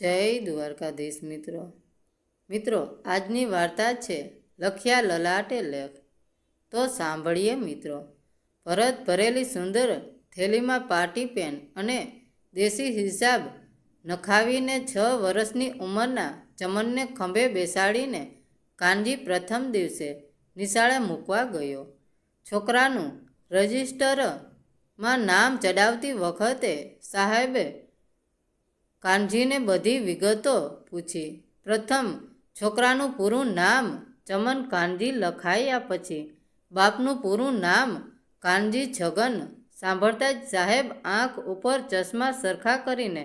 જય દ્વારકાધીશ મિત્રો. મિત્રો, આજની વાર્તા છે લખ્યા લલાટે લેખ. તો સાંભળીએ મિત્રો. ભરત ભરેલી સુંદર થેલીમાં પાર્ટી પેન અને દેશી હિસાબ નખાવીને છ વર્ષની ઉંમરના ચમનને ખંભે બેસાડીને કાનજી પ્રથમ દિવસે નિશાળે મૂકવા ગયો. છોકરાનું રજિસ્ટરમાં નામ ચડાવતી વખતે સાહેબે કાનજીને બધી વિગતો પૂછી. પ્રથમ, છોકરાનું પૂરું નામ ચમન કાનજી લખાયા પછી બાપનું પૂરું નામ કાનજી છગન. સાંભળતા જ સાહેબ આંખ ઉપર ચશ્મા સરખા કરીને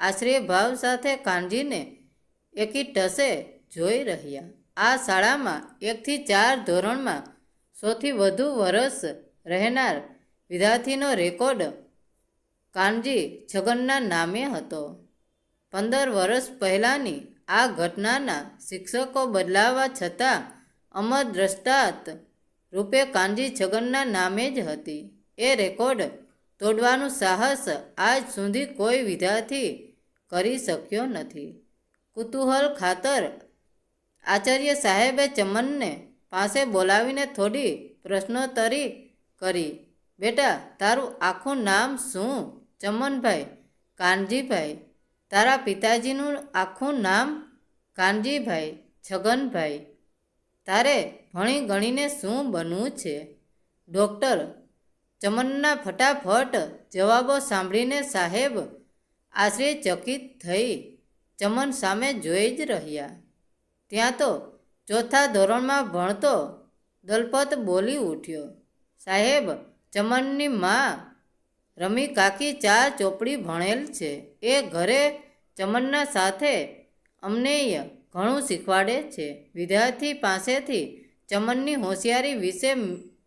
આશ્રય ભાવ સાથે કાનજીને એકી ટસે જોઈ રહ્યા. આ શાળામાં એકથી ચાર ધોરણમાં સૌથી વધુ વર્ષ રહેનાર વિદ્યાર્થીનો રેકોર્ડ કાનજી છગનના નામે હતો. પંદર વર્ષ પહેલાંની આ ઘટનાના શિક્ષકો બદલાવા છતાં અમર દ્રષ્ટાંત રૂપે કાનજી છગનના નામે જ હતી. એ રેકોર્ડ તોડવાનું સાહસ આજ સુધી કોઈ વિદ્યાર્થી કરી શક્યો નથી. કુતૂહલ ખાતર આચાર્ય સાહેબે ચમનને પાસે બોલાવીને થોડી પ્રશ્નોત્તરી કરી, બેટા, તારું આખું નામ શું? ચમનભાઈ, કાનજીભાઈ. તારા પિતાજીનું આખું નામ કાનજીભાઈ, છગનભાઈ. તારે ભણી ગણીને શું બનવું છે? ડૉક્ટર ચમનના ફટાફટ જવાબો સાંભળીને સાહેબ આશ્ચર્યચકિત થઈ ચમન સામે જોઈ જ રહ્યા. ત્યાં તો ચોથા ધોરણમાં ભણતો દલપત બોલી ઉઠ્યો. સાહેબ, ચમનની મા રમી કાકી ચાર ચોપડી ભણેલ છે. એ ઘરે ચમનના સાથે અમનેય ઘણું શીખવાડે છે. વિદ્યાર્થી પાસેથી ચમનની હોશિયારી વિશે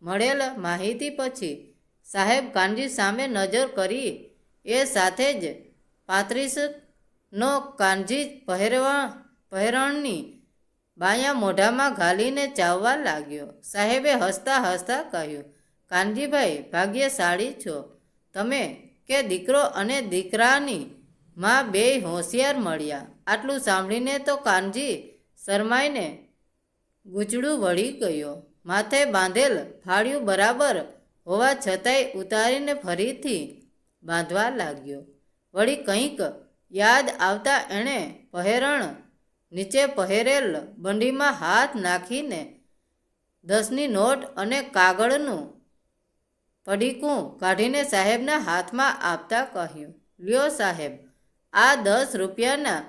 મળેલ માહિતી પછી સાહેબ કાનજી સામે નજર કરી. એ સાથે જ પાંત્રીસનો કાનજી પહેરવા, પહેરણની બાયા મોઢામાં ઘાલીને ચાવવા લાગ્યો. સાહેબે હસતા હસતા કહ્યું, કાનજીભાઈ, ભાગ્યશાળી છો. તમે કે દીકરો અને દીકરાની માં બેય હોશિયાર મળ્યા. આટલું સાંભળીને તો કાનજી શરમાઈને ગૂંચડું વળી ગયો. માથે બાંધેલ ફાળ્યું બરાબર હોવા છતાંય ઉતારીને ફરીથી બાંધવા લાગ્યો. વળી કંઈક યાદ આવતા એણે પહેરણ નીચે પહેરેલ બંડીમાં હાથ નાખીને દસની નોટ અને કાગળનું પડીકું કાઢીને સાહેબના હાથમાં આપતા કહ્યું, લ્યો સાહેબ, આ દસ રૂપિયાના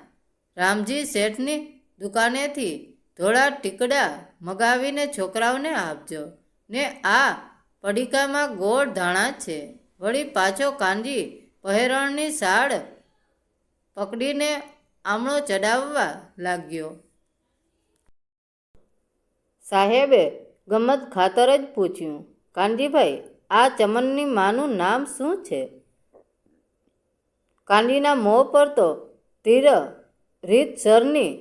રામજી શેઠની દુકાનેથી થોડા ટીકડા મગાવીને છોકરાઓને આપજો. ને આ પડીકામાં ગોળ ધાણા છે. વળી પાછો કાનજી પહેરણની સાડ પકડીને આમળો ચડાવવા લાગ્યો. સાહેબે ગમત ખાતર જ પૂછ્યું, કાનજીભાઈ આ ચમનની માનું નામ શું છે? કાંડીના મોં પર તો તીર રીતસરની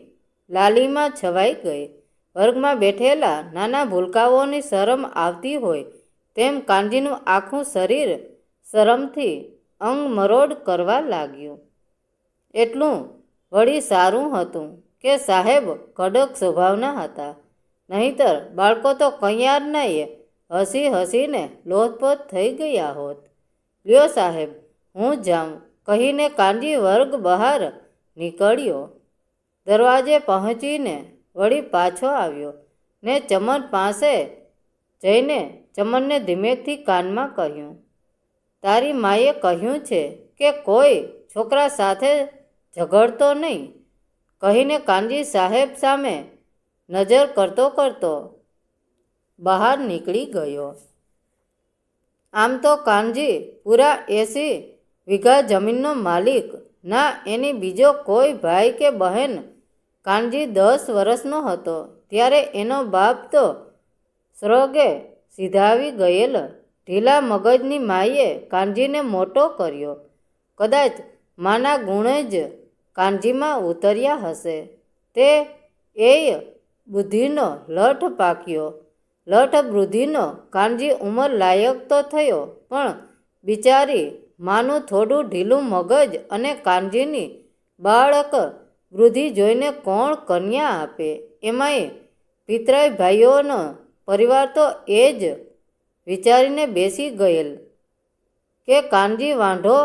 લાલીમાં છવાઈ ગઈ. વર્ગમાં બેઠેલા નાના ભૂલકાઓની શરમ આવતી હોય તેમ કાંજીનું આખું શરીર શરમથી અંગ મરોડ કરવા લાગ્યું. એટલું વળી સારું હતું કે સાહેબ કડક સ્વભાવના હતા. નહીતર બાળકો તો કૈયાર નહીં. હસી હસીને લોથપોથ થઈ ગયા હોત. લ્યો સાહેબ, હું જાઉં. કહીને કાંજી વર્ગ બહાર નીકળ્યો. દરવાજે પહોંચીને વળી પાછો આવ્યો. ને ચમન પાસે જઈને ચમનને ધીમેકથી કાનમાં કહ્યું, તારી માએ કહ્યું છે કે કોઈ છોકરા સાથે ઝઘડતો નહીં. કહીને કાનજી સાહેબ સામે નજર કરતો કરતો બહાર નીકળી ગયો. આમ તો કાનજી, પૂરા એસી વીઘા જમીનનો માલિક. ના, એની બીજો કોઈ ભાઈ કે બહેન? કાનજી દસ વર્ષનો હતો. ત્યારે એનો બાપ તો સ્રોગે સીધાવી ગયેલ. ઢીલા મગજની માએ કાનજીને મોટો કર્યો. કદાચ માના ગુણે જ કાનજીમાં ઉતર્યા હશે. તે એ બુદ્ધિનો લઠ પાક્યો. લઠ વૃદ્ધિનો કાનજી ઉંમર લાયક તો થયો, પણ બિચારી માનું થોડું ઢીલું મગજ અને કાનજીની બાળક વૃદ્ધિ જોઈને કોણ કન્યા આપે? એમાંય પિતરાય ભાઈઓનો પરિવાર તો એ જ વિચારીને બેસી ગયેલ. કે કાનજી વાંઢો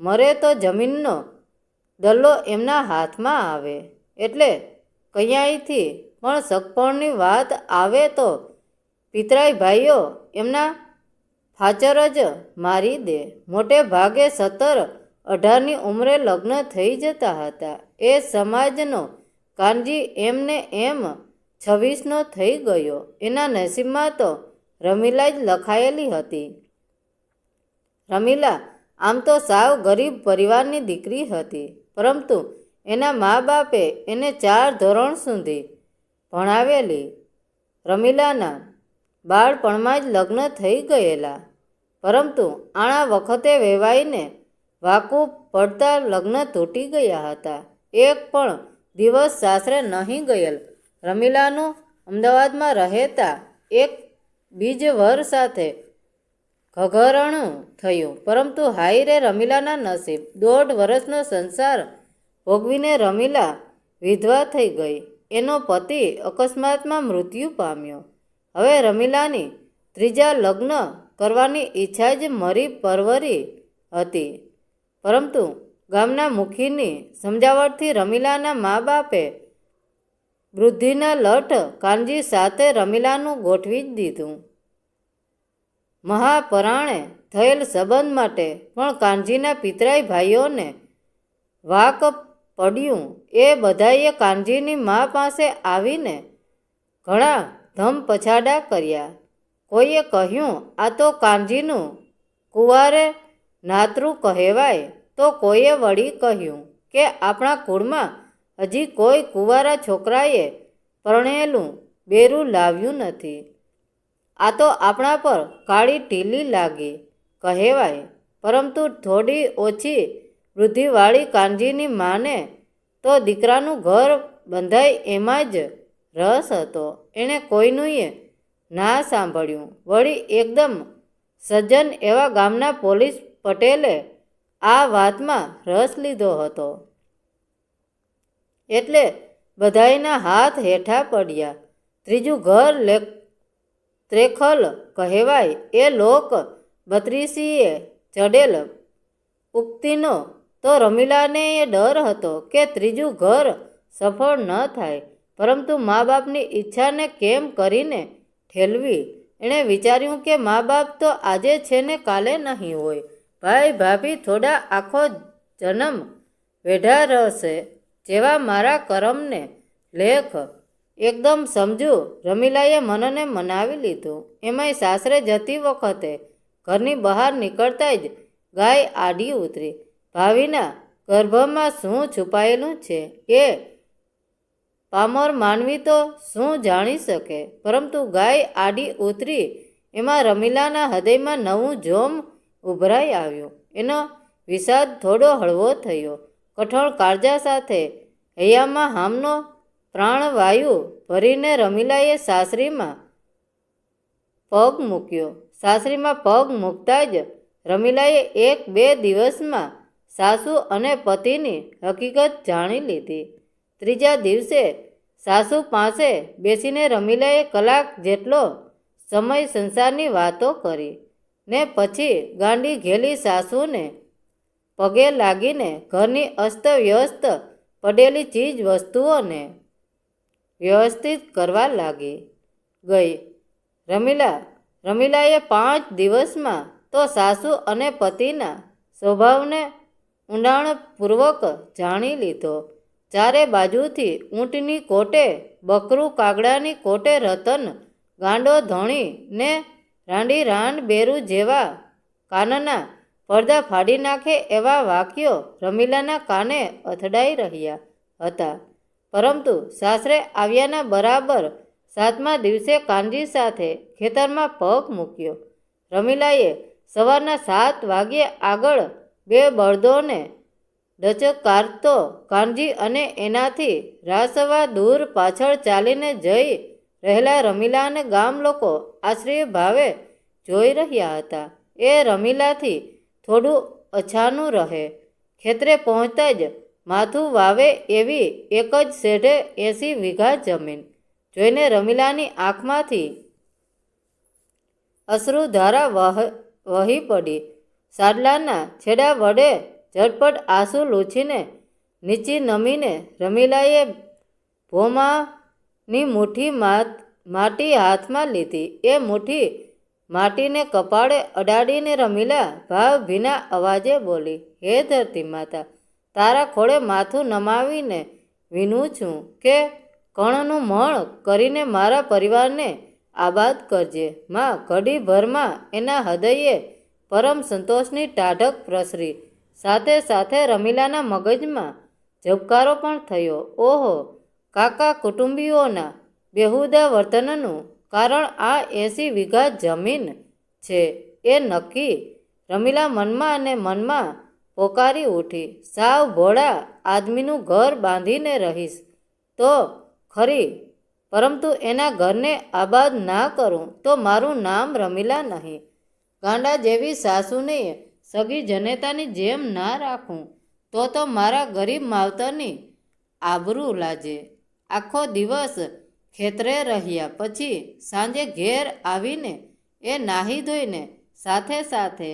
મરે તો જમીનનો દલ્લો એમના હાથમાં આવે. એટલે કયાંયથી પણ સગપણની વાત આવે તો પિતરાય ભાઈઓ, એમના ફાચર જ મારી દે. મોટે ભાગે સત્તર અઢારની ઉંમરે લગ્ન થઈ જતા હતા. એ સમાજનો કાનજી એમને એમ છવ્વીસનો થઈ ગયો. એના નસીબમાં તો રમીલા જ લખાયેલી હતી. રમીલા, આમ તો સાવ ગરીબ પરિવારની દીકરી હતી. પરંતુ એના મા બાપે એને ચાર ધોરણ સુધી ભણાવેલી. રમીલાના બાળપણમાં જ લગ્ન થઈ ગયેલા. પરંતુ આણા વખતે વેવાઈને વાકું પડતા લગ્ન તૂટી ગયા હતા. એક પણ દિવસ સાસરે નહીં ગયેલ. રમીલાનું અમદાવાદમાં રહેતા એક બીજ વર સાથે ઘઘરણું થયું. પરંતુ હાઈ રે રમીલાના નસીબ. દોઢ વર્ષનો સંસાર ભોગવીને રમીલા વિધવા થઈ ગઈ. એનો પતિ અકસ્માતમાં મૃત્યુ પામ્યો. હવે રમીલાની ત્રીજા લગ્ન કરવાની ઈચ્છા જ મરી પરવરી હતી. પરંતુ ગામના મુખીની સમજાવટથી રમીલાના મા બાપે વૃદ્ધિના લઠ કાનજી સાથે રમીલાનું ગોઠવી જ દીધું. મહાપરાણે થયેલ સંબંધ માટે પણ કાનજીના પિતરાઈ ભાઈઓને વાક પડ્યું. એ બધાએ કાનજીની મા પાસે આવીને ઘણા ધમ પછાડા કર્યા. કોઈએ કહ્યું, આ તો કાનજીનું કુંવારે નાતરું કહેવાય. તો કોઈએ વળી કહ્યું, કે આપણા કુળમાં હજી કોઈ કુંવારા છોકરાએ પરણેલું બેરું લાવ્યું નથી. આ તો આપણા પર કાળી ટીલી લાગી કહેવાય. પરંતુ થોડી ઓછી વૃદ્ધિવાળી કાનજીની માને તો દીકરાનું ઘર બંધાય એમાં જ રસ હતો. એણે કોઈનુંય ના સાંભળ્યું. વળી એકદમ સજ્જન એવા ગામના પોલીસ પટેલે આ વાતમાં રસ લીધો હતો. એટલે બધાયના હાથ હેઠા પડ્યા. ત્રીજું ઘર લે ત્રેખલ કહેવાય. એ લોક બત્રીસીએ ચડેલ ઉક્તિનો તો રમીલાને એ ડર હતો કે ત્રીજું ઘર સફળ ન થાય. પરંતુ મા બાપની ઈચ્છાને કેમ કરીને ઠેલવી? એણે વિચાર્યું કે મા બાપ તો આજે છે ને કાલે નહીં હોય. ભાઈ, ભાભી, થોડા આખો જન્મ વેઢા રહેશે જેવા મારા કરમને લેખ એકદમ સમજુ રમીલાએ મનને મનાવી લીધું. એમાંય સાસરે જતી વખતે ઘરની બહાર નીકળતા જ ગાય આડી ઉતરી. ભાવિના ગર્ભમાં શું છુપાયેલું છે? એ પામર માનવી તો શું જાણી શકે? પરંતુ ગાય આડી ઉતરી એમાં રમીલાના હૃદયમાં નવું જોમ ઉભરાઈ આવ્યું. એનો વિષાદ થોડો હળવો થયો. કઠોળ કાળજા સાથે હૈયામાં હામનો પ્રાણવાયુ ભરીને રમીલાએ સાસરીમાં પગ મૂક્યો. સાસરીમાં પગ મૂકતા જ રમીલાએ એક બે દિવસમાં સાસુ અને પતિની હકીકત જાણી લીધી. ત્રીજા દિવસે સાસુ પાસે બેસીને રમીલાએ કલાક જેટલો સમય સંસારની વાતો કરી ને પછી ગાંડી ઘેલી સાસુને પગે લાગીને ઘરની અસ્તવ્યસ્ત પડેલી ચીજ વસ્તુઓને વ્યવસ્થિત કરવા લાગી ગઈ. રમીલા, રમીલાએ પાંચ દિવસમાં તો સાસુ અને પતિના સ્વભાવને ઊંડાણપૂર્વક જાણી લીધો. ચારે બાજુથી ઊંટની કોટે, બકરું કાગડાની કોટે રતન, ગાંડો ધણી ને રાંડી રાંડ બેરું જેવા કાનના પડદા ફાડી નાખે એવા વાક્યો રમીલાના કાને અથડાઈ રહ્યા હતા. પરંતુ સાસરે આવ્યાના બરાબર સાતમા દિવસે કાનજી સાથે ખેતરમાં પગ મૂક્યો. રમીલાએ સવારના સાત વાગ્યે આગળ બે બળદોને ડચકારતો કાનજી અને એનાથી રાસવા દૂર પાછળ ચાલીને જઈ રહેલા રમીલાને ગામ લોકો આશ્રય ભાવે જોઈ રહ્યા હતા. એ રમીલાથી થોડું અછાનું રહે. ખેતરે પહોંચતા જ માથું વાવે એવી એક જ શેઢે એસી વીઘા જમીન. જોઈને રમીલાની આંખમાંથી અશ્રુધારા વહ, વહી પડી. સાડલાના છેડા વડે ઝટપટ આંસુ લૂછીને, નીચી નમીને રમીલાએ ભોમાની મુઠ્ઠી માત માટી હાથમાં લીધી. એ મુઠ્ઠી માટીને કપાળે અડાડીને રમીલા ભાવ ભીના અવાજે બોલી, હે ધરતી માતા, તારા ખોળે માથું નમાવીને વિનું છું કે કણનું મણ કરીને મારા પરિવારને આબાદ કરજે. માં, ઘડીભરમાં એના હૃદયે પરમ સંતોષની ટાઢક પ્રસરી. સાથે સાથે રમીલાના મગજમાં ઝબકારો પણ થયો. ઓહો, કાકા કુટુંબીઓના બેહુદા વર્તનનું કારણ આ એસી વીઘા જમીન છે. એ નક્કી રમીલા મનમાં અને મનમાં પોકારી ઉઠી. સાવ ભોળા આદમીનું ઘર બાંધીને રહીશ. તો ખરી, પરંતુ એના ઘરને આબાદ ના કરું તો મારું નામ રમીલા નહીં. ગાંડા જેવી સાસુને સગી જનેતાની જેમ ના રાખું, તો તો મારા ગરીબ માવતરની આબરૂ લાજે. આખો દિવસ ખેતરે રહ્યા, પછી સાંજે ઘેર આવીને એ નાહી ધોઈને સાથે સાથે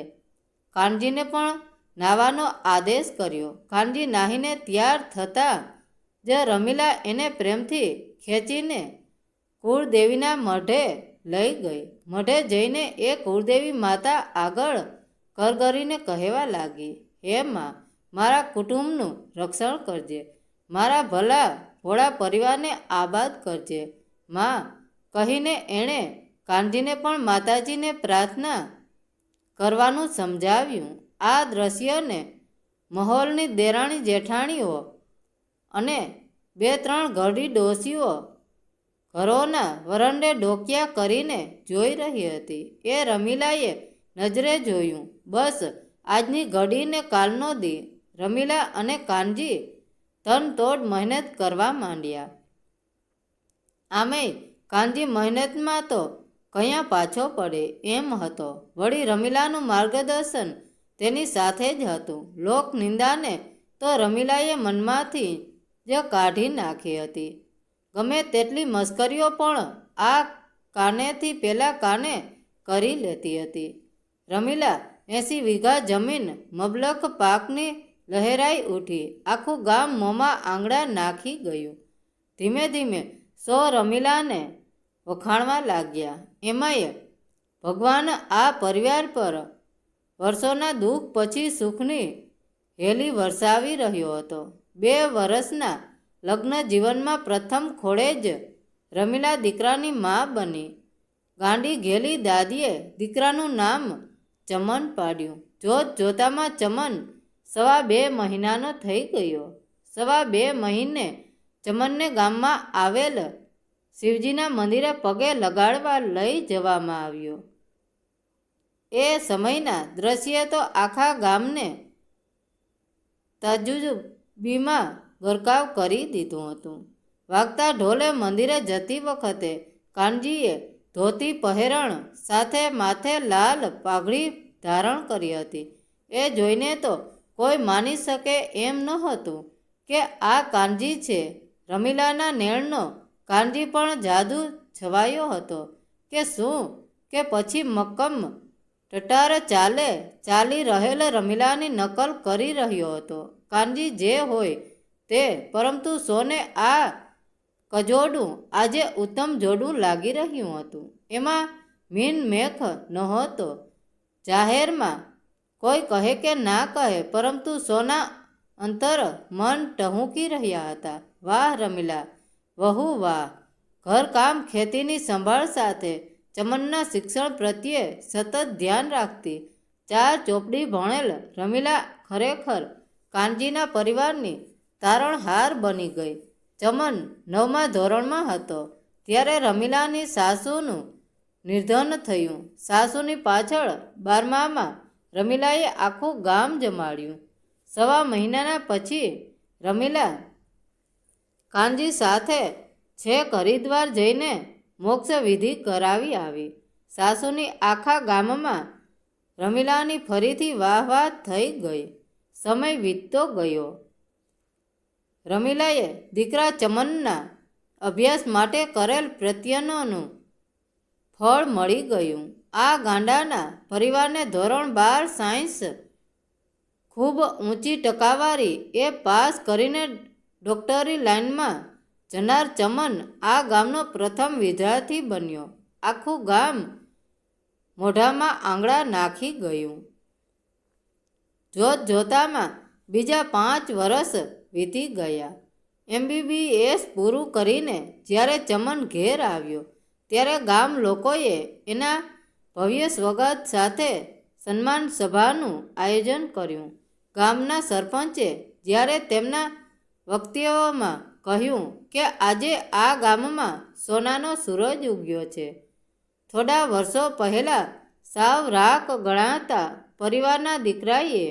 કાનજીને પણ નાવાનો આદેશ કર્યો. કાનજી નાહીને તૈયાર થતાં જ રમીલા એને પ્રેમથી ખેંચીને કુળદેવીના મઢે લઈ ગઈ. મઢે જઈને એ કુળદેવી માતા આગળ કરગરીને કહેવા લાગી, હે માં, મારા કુટુંબનું રક્ષણ કરજે. મારા ભલા ભોળા પરિવારને આબાદ કરજે. માં, કહીને એણે કાનજીને પણ માતાજીને પ્રાર્થના કરવાનું સમજાવ્યું. આ દ્રશ્યને મહોલની દેરાણી જેઠાણીઓ અને બે ત્રણ ઘરડી ડોસીઓ ઘરોના વરંડે ડોકિયા કરીને જોઈ રહી હતી. એ રમીલાએ નજરે જોયું. બસ, આજની ઘડીને કાલનો દી. રમીલા અને કાનજી તનતોડ મહેનત કરવા માંડ્યા. આમે કાનજી મહેનતમાં તો કયા પાછો પડે એમ હતો. વળી રમીલાનું માર્ગદર્શન તેની સાથે જ હતું. લોક નિંદાને તો રમીલાએ મનમાંથી જ કાઢી નાખી હતી. ગમે તેટલી મસ્કરીઓ પણ આ કાનેથી પેલા કાને કરી લેતી હતી. રમીલા એસી વીઘા જમીન મબલક પાકની લહેરાઈ ઉઠી. આખું ગામ મોંમાં આંગળા નાખી ગયું. ધીમે ધીમે સો રમીલાને વખાણવા લાગ્યા. એમાંય ભગવાન આ પરિવાર પર વર્ષોના દુઃખ પછી સુખની હેલી વરસાવી રહ્યો હતો. બે વર્ષના લગ્ન જીવનમાં પ્રથમ ખોળે જ રમીલા દીકરાની મા બની. ગાંડી ઘેલી દાદીએ દીકરાનું નામ ચમન પાડ્યું. જોત જોતામાં ચમન સવા બે મહિનાનો થઈ ગયો. સવા બે મહિને ચમનને ગામમાં આવેલ શિવજીના મંદિરે પગે લગાડવા લઈ જવામાં આવ્યો. એ સમયના દ્રશ્ય તો આખા ગામને તજુબીમાં ગરકાવ કરી દીધું હતું. વાગતા ઢોલે મંદિરે જતી વખતે કાનજીએ ધોતી પહેરણ સાથે માથે લાલ પાઘડી ધારણ કરી હતી. એ જોઈને તો કોઈ માની શકે એમ નહોતું કે આ કાનજી છે. રમીલાના નેણનો કાનજી પણ જાદુ છવાયો હતો કે શું? કે પછી મક્કમ ટટાર ચાલે ચાલી રહેલ રમીલાની નકલ કરી રહ્યો હતો. કાનજી જે હોય તે, પરંતુ સોને આ કજોડું આજે ઉત્તમ જોડું લાગી રહ્યું હતું. એમાં મીન મેખ નહોતો. જાહેરમાં કોઈ કહે કે ના કહે, પરંતુ સોના અંતર મન ટહુકી રહ્યા હતા. વાહ રમીલા, વહુ વાહ! ઘરકામ ખેતીની સંભાળ સાથે ચમનના શિક્ષણ પ્રત્યે સતત ધ્યાન રાખતી ચાર ચોપડી ભણેલ રમીલા ખરેખર કાનજીના પરિવારની તારણહાર બની ગઈ. ચમન નવમા ધોરણમાં હતો. ત્યારે રમીલાની સાસુનું નિર્ધન થયું. સાસુની પાછળ બારમામાં રમીલાએ આખું ગામ જમાડ્યું. સવા મહિનાના પછી રમીલા કાનજી સાથે છેક હરિદ્વાર જઈને મોક્ષ વિધિ કરાવી આવી. સાસુની આખા ગામમાં રમીલાની ફરીથી વાહ વાહ થઈ ગઈ. સમય વીતતો ગયો. રમીલાએ દીકરા ચમનના અભ્યાસ માટે કરેલ પ્રત્યનોનું ફળ મળી ગયું. આ ગાંડાના પરિવારને ધોરણ બાર સાયન્સ ખૂબ ઊંચી ટકાવારી એ પાસ કરીને ડૉક્ટરી લાઇનમાં જનાર ચમન આ ગામનો પ્રથમ વિદ્યાર્થી બન્યો. આખું ગામ મોઢામાં આંગળા નાખી ગયું. જોત જોતામાં બીજા પાંચ વર્ષ વીતી ગયા. એમબીબીએસ પૂરું કરીને જ્યારે ચમન ઘેર આવ્યો, ત્યારે ગામ લોકોએ એના ભવ્ય સ્વાગત સાથે સન્માન સભાનું આયોજન કર્યું. ગામના સરપંચે જ્યારે તેમના વક્તવ્યમાં કહ્યું કે આજે આ ગામમાં સોનાનો સૂરજ ઉગ્યો છે, થોડા વર્ષો પહેલાં સાવ રાખ ગણાતા પરિવારના દીકરાએ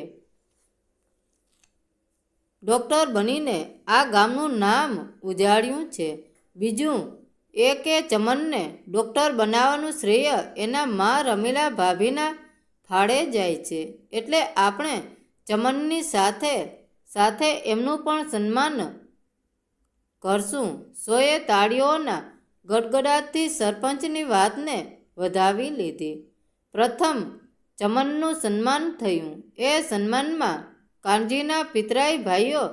ડૉક્ટર બનીને આ ગામનું નામ ઉજાળ્યું છે. બીજું, એ કે ચમનને ડૉક્ટર બનાવવાનું શ્રેય એના મા રમીલા ભાભીના ફાળે જાય છે. એટલે આપણે ચમનની સાથે સાથે એમનું પણ સન્માન કરશું. સોએ તાળીઓના ગડગડાટથી સરપંચની વાતને વધાવી લીધી. પ્રથમ, ચમનનું સન્માન થયું. એ સન્માનમાં કાનજીના પિતરાઈ ભાઈઓ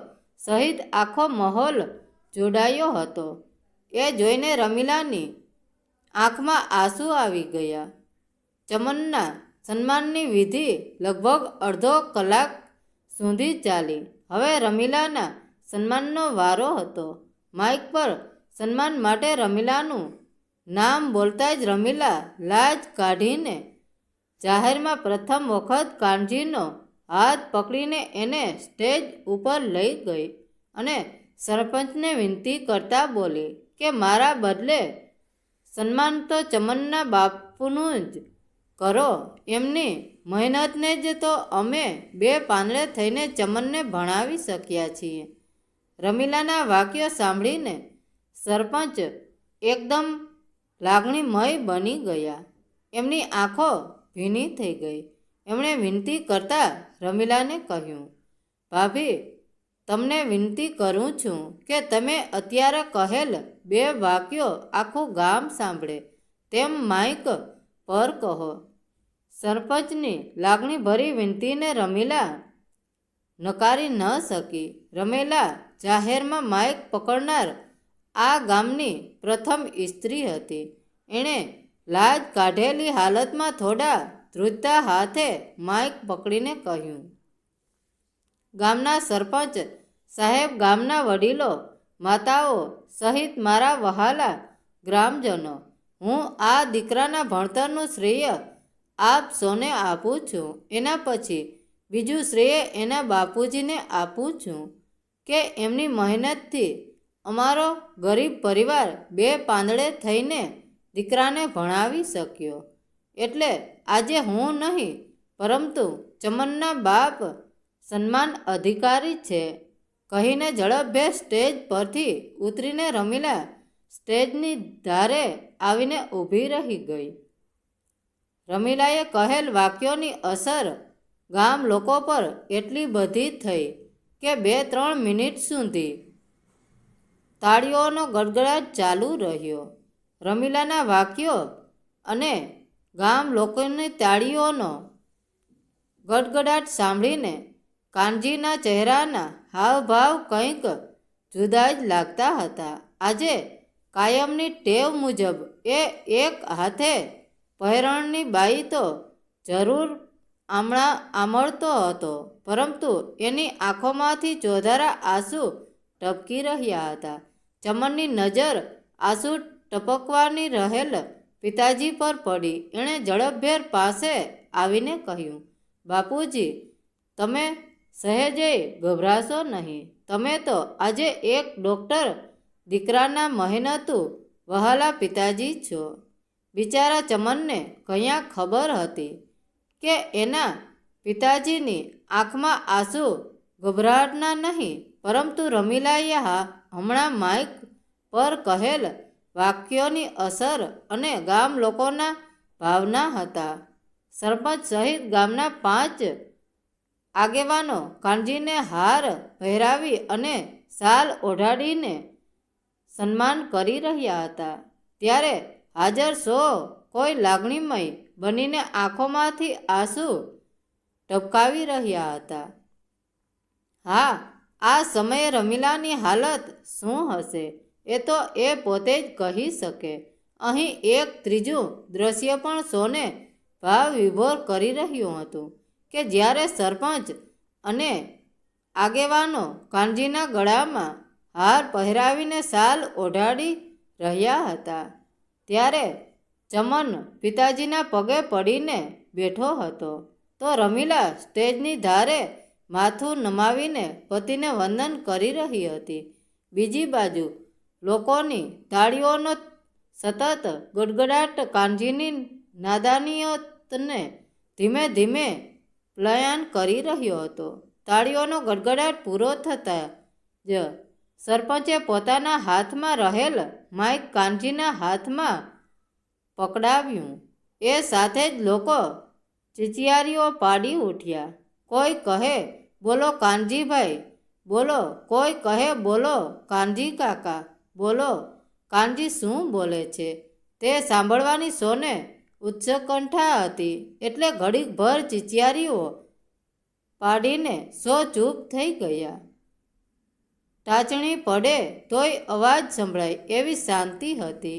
સહિત આખો માહોલ જોડાયો હતો. એ જોઈને રમીલાની આંખમાં આંસુ આવી ગયા. ચમનના સન્માનની વિધિ લગભગ અડધો કલાક સુધી ચાલી. હવે રમીલાના સન્માનનો વારો હતો. માઇક પર સન્માન માટે રમીલાનું નામ બોલતા જ રમીલા લાજ કાઢીને જાહેરમાં પ્રથમ વખત કાનજીનો હાથ પકડીને એને સ્ટેજ ઉપર લઈ ગઈ અને સરપંચને વિનંતી કરતા બોલી કે મારા બદલે સન્માન તો ચમનના બાપુનું જ કરો, એમની મહેનતને જ તો અમે બે પાંદડે થઈને ચમનને ભણાવી શક્યા છીએ. રમીલાના વાક્યો સાંભળીને સરપંચ એકદમ લાગણીમય બની ગયા. એમની આંખો ભીની થઈ ગઈ. એમણે વિનંતી કરતા રમીલાને કહ્યું, ભાભી, તમને વિનંતી કરું છું કે તમે અત્યારે કહેલ બે વાક્યો આખું ગામ સાંભળે, તેમ માઇક પર કહો. સરપંચની લાગણીભરી વિનંતીને રમીલા નકારી ન શકી. રમેલા જાહેરમાં માઇક પકડનાર આ ગામની પ્રથમ સ્ત્રી હતી. એણે લાજ કાઢેલી હાલતમાં થોડા ધ્રુજતા હાથે માઇક પકડીને કહ્યું. ગામના સરપંચ સાહેબ, ગામના વડીલો, માતાઓ સહિત મારા વહાલા ગ્રામજનો, હું આ દીકરાના ભણતરનું શ્રેય આપ સૌને આપું છું. એના પછી બીજું શ્રેય એના બાપુજીને આપું છું કે એમની મહેનતથી અમારો ગરીબ પરિવાર બે પાંદડે થઈને દીકરાને ભણાવી શક્યો. એટલે આજે હું નહીં, પરંતુ ચમનના બાપ સન્માન અધિકારી છે. કહીને ઝડપભેર સ્ટેજ પરથી ઉતરીને રમીલા સ્ટેજની ધારે આવીને ઊભી રહી ગઈ. રમીલાએ કહેલ વાક્યોની અસર ગામ લોકો પર એટલી બધી થઈ કે બે ત્રણ મિનિટ સુધી તાળીઓનો ગડગડાટ ચાલુ રહ્યો. રમીલાના વાક્યો અને ગામ લોકોની તાળીઓનો ગડગડાટ સાંભળીને કાનજીના ચહેરાના હાવભાવ કંઈક જુદા જ લાગતા હતા. આજે કાયમની ટેવ મુજબ એ એક હાથે પહેરણની બાઈ તો જરૂર આમળા આમળતો હતો, પરંતુ એની આંખોમાંથી ચોધારા આંસુ ટપકી રહ્યા હતા. ચમનની નજર આંસુ ટપકવાની રહેલ પિતાજી પર પડી. એણે ઝડપભેર પાસે આવીને કહ્યું, બાપુજી, તમે સહેજે ગભરાશો નહીં. તમે તો આજે એક ડૉક્ટર દીકરાના મહેનતું વહાલા પિતાજી છો. બિચારા ચમનને કયા ખબર હતી કે એના પિતાજીની આંખમાં આંસુ ગભરાટના નહીં, પરંતુ રમીલાએ હા હમણાં માઇક પર કહેલ વાક્યોની અસર અને ગામ લોકોના ભાવના હતા. સરપંચ સહિત ગામના પાંચ આગેવાનો કાનજીને હાર પહેરાવી અને સાલ ઓઢાડીને સન્માન કરી રહ્યા હતા. ત્યારે હાજર સો કોઈ લાગણીમય બનીને આંખોમાંથી આંસુ ટપકાવી રહ્યા હતા. હા, આ સમયે રમીલાની હાલત શું હશે? એ તો એ પોતે જ કહી શકે. અહીં એક ત્રીજું દ્રશ્ય પણ સોને ભાવ વિભોર કરી રહ્યું હતું કે જ્યારે સરપંચ અને આગેવાનો કાનજીના ગળામાં હાર પહેરાવીને શાલ ઓઢાડી રહ્યા હતા, ત્યારે ચમન પિતાજીના પગે પડીને બેઠો હતો, તો રમીલા સ્ટેજની ધારે માથું નમાવીને પતિને વંદન કરી રહી હતી. બીજી બાજુ લોકોની તાળીઓનો સતત ગડગડાટ કાનજીની નાદાનીયતને ધીમે ધીમે પ્લયાન કરી રહ્યો હતો. તાળીઓનો ગડગડાટ પૂરો થતાં જ સરપંચે પોતાના હાથમાં રહેલ માઇક કાનજીના હાથમાં પકડાવ્યું. એ સાથે જ લોકો ચિચિયારીઓ પાડી ઉઠ્યા. કોઈ કહે બોલો કાનજીભાઈ, બોલો, કોઈ કહે બોલો કાનજી કાકા બોલો, કાનજી શું બોલે છે? તે સાંભળવાની સોને ઉત્સકંઠા હતી, એટલે ઘડીકભર ચિચિયારીઓ પાડીને સો ચૂપ થઈ ગયા. ટાચણી પડે તોય અવાજ સંભળાય એવી શાંતિ હતી.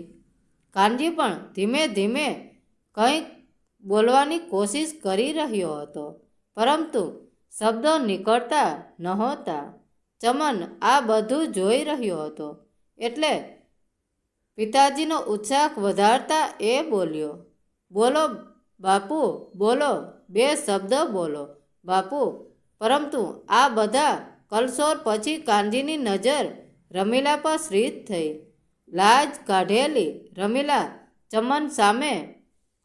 કાનજી પણ ધીમે ધીમે કંઈક બોલવાની કોશિશ કરી રહ્યો હતો, પરંતુ શબ્દો નીકળતા નહોતા. ચમન આ બધું જોઈ રહ્યો હતો. એટલે પિતાજીનો ઉત્સાહ વધારતા એ બોલ્યો, બોલો, બાપુ, બોલો, બે શબ્દ બોલો, બાપુ પરંતુ આ બધા કલસોર પછી કાનજીની નજર રમીલા પર સ્થિત થઈ. લાજ કાઢેલી રમીલા ચમન સામે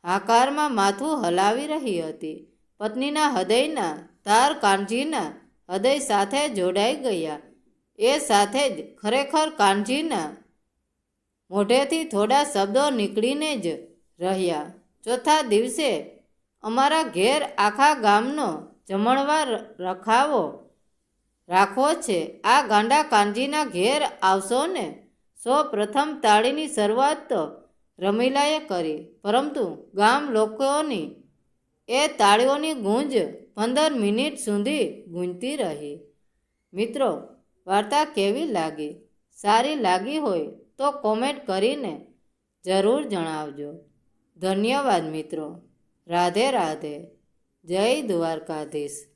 આકારમાં માથું હલાવી રહી હતી. પત્નીના હૃદયના તાર કાનજીના હૃદય સાથે જોડાઈ ગયા. એ સાથે જ ખરેખર કાનજીના મોઢેથી થોડા શબ્દો નીકળીને જ રહ્યા. ચોથા દિવસે અમારા ઘેર આખા ગામનો જમણવા રખાવો રાખવો છે. આ ગાંડા કાનજીના ઘેર આવશો ને સૌ પ્રથમ તાળીની શરૂઆત તો રમીલાએ કરી. પરંતુ ગામ લોકોની એ તાળીઓની ગુંજ પંદર મિનિટ સુધી ગુંજતી રહી. મિત્રો વાર્તા કેવી લાગી? સારી લાગી હોય તો કોમેન્ટ કરીને જરૂર જણાવજો. ધન્યવાદ મિત્રો. રાધે રાધે. જય દ્વારકાધીશ.